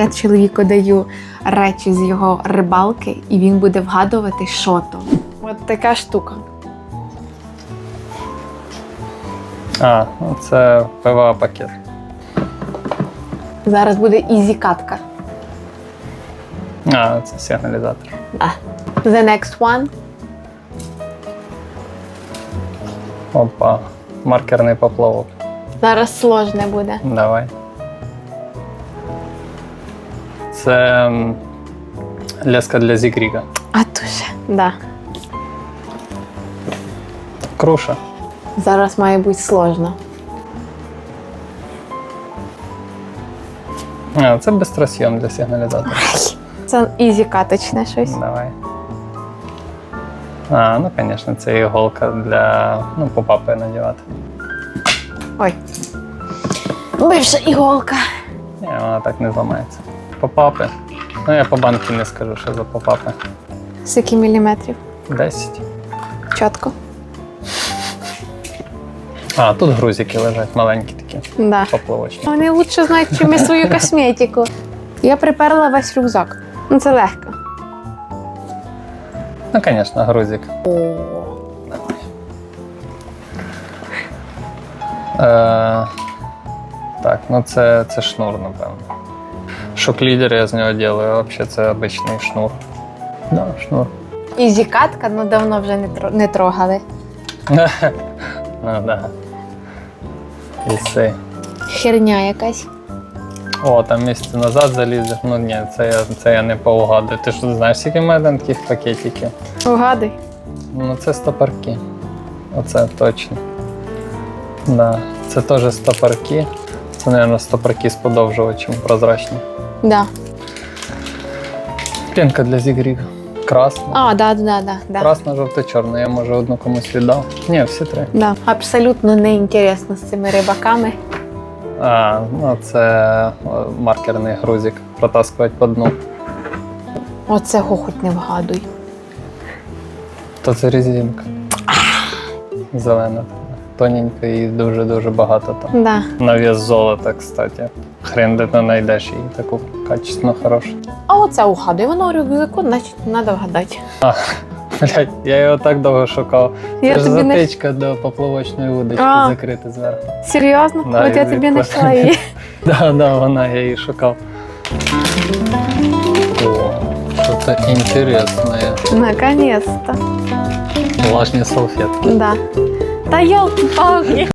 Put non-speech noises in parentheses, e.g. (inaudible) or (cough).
Я чоловіку даю речі з його рибалки, і він буде вгадувати, що то. От така штука. А, це ПВА пакет. Зараз буде ізі катка. А, це сигналізатор. Да. The next one. Опа. Маркерний поплавок. Зараз сложне буде. Давай. Це м, леска для зігріга. А дуже. Да. Круша. Зараз має бути сложно. А, це бистросйом для сигналізатора. Це ізі каточне щось. Давай. А, ну, звісно, це іголка для ну, попапи надівати. Ой. Бивша іголка. Ні, вона так не зламається. Попапи. Ну, я по банки не скажу, що за попапи. Скільки міліметрів? 10. Чітко. А, тут грузики лежать, маленькі такі, Да. поплавочні. Вони лучше знають, чим я свою косметику. Я приперла весь рюкзак. Ну це легко. Ну, звісно, грузик. Е, так, ну це, це шнур, напевно. Шок-лідер я з нього роблю, взагалі це обичний шнур. Да, шнур. Ізі катка, ну давно вже не, тро- не трогали. (laughs) ну, да. І це. Херня якась. О, там місяць назад залізеш. Ну ні, це я, це я не поугадую. Ти ж знаєш, скільки в мене там таких пакетиків? Угадуй. Ну, це стопорки. Оце точно. Да. Це теж стопорки. Це, мабуть, стопорки з подовжувачем прозрачні. Да. Пінка для зігріга. Красна. А, да, да, да, да. Красна, жовта, чорна. Я може одну комусь віддав. Ні, всі три. Да. Абсолютно неінтересно з цими рибаками. А, ну це маркерний грузик. Протаскувати по дну. Оцього хоч не вгадуй. То це резинка. Зелена. Тоненька і дуже-дуже багато там. Да. На вес золота, кстати. Хрен де ти знайдеш її таку качественно хорошу. А оце угадуй. Воно у рюкзаку, значить, треба вгадати. Блять, я його так довго шукав. Я Це ж тобі не затичка до поплавочної вудочки А. закрита зверху. серйозно? Да, От я і тобі відклад- знайшла її. (laughs) Да, да, вона, я її шукав. О, що-то інтересне. Наконец-то. Влажні салфетки. Да. Та йолки-палки.